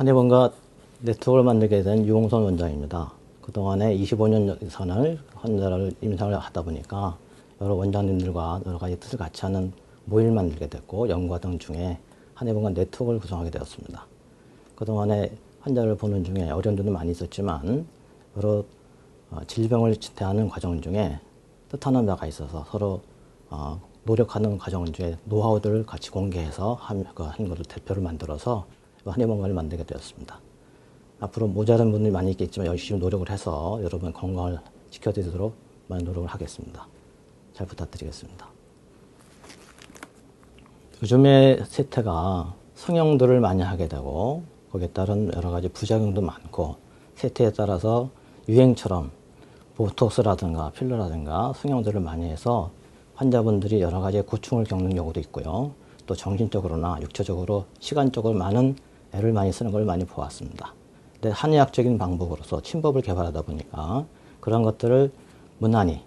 한의원과 네트워크를 만들게 된 유홍선 원장입니다. 그동안에 25년 이상을 환자를 임상을 하다 보니까 여러 원장님들과 여러 가지 뜻을 같이 하는 모임을 만들게 됐고 연구과정 중에 한의원과 네트워크를 구성하게 되었습니다. 그동안에 환자를 보는 중에 어려움들도 많이 있었지만 여러 어, 질병을 대하는 과정 중에 뜻하는 바가 있어서 서로 어, 노력하는 과정 중에 노하우들을 같이 공개해서 한, 그한 것을 대표를 만들어서 한의원관을 만들게 되었습니다. 앞으로 모자란 분들이 많이 있겠지만 열심히 노력을 해서 여러분 건강을 지켜드리도록 많은 노력을 하겠습니다. 잘 부탁드리겠습니다. 요즘의 세태가 성형들을 많이 하게 되고 거기에 따른 여러 가지 부작용도 많고 세태에 따라서 유행처럼 보톡스라든가 필러라든가 성형들을 많이 해서 환자분들이 여러 가지 고충을 겪는 경우도 있고요. 또 정신적으로나 육체적으로 시간적으로 많은 애를 많이 쓰는 걸 많이 보았습니다. 근데 한의학적인 방법으로서 침법을 개발하다 보니까 그런 것들을 무난히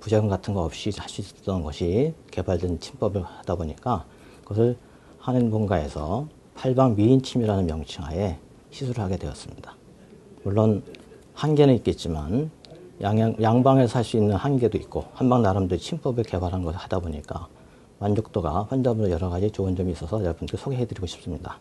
부작용 같은 거 없이 할 수 있었던 것이 개발된 침법을 하다 보니까 그것을 한의본가에서 팔방 미인침이라는 명칭하에 시술을 하게 되었습니다. 물론 한계는 있겠지만 양, 양방에서 할 수 있는 한계도 있고 한방 나름대로 침법을 개발한 것을 하다 보니까 만족도가 환자분들 여러 가지 좋은 점이 있어서 여러분께 소개해 드리고 싶습니다.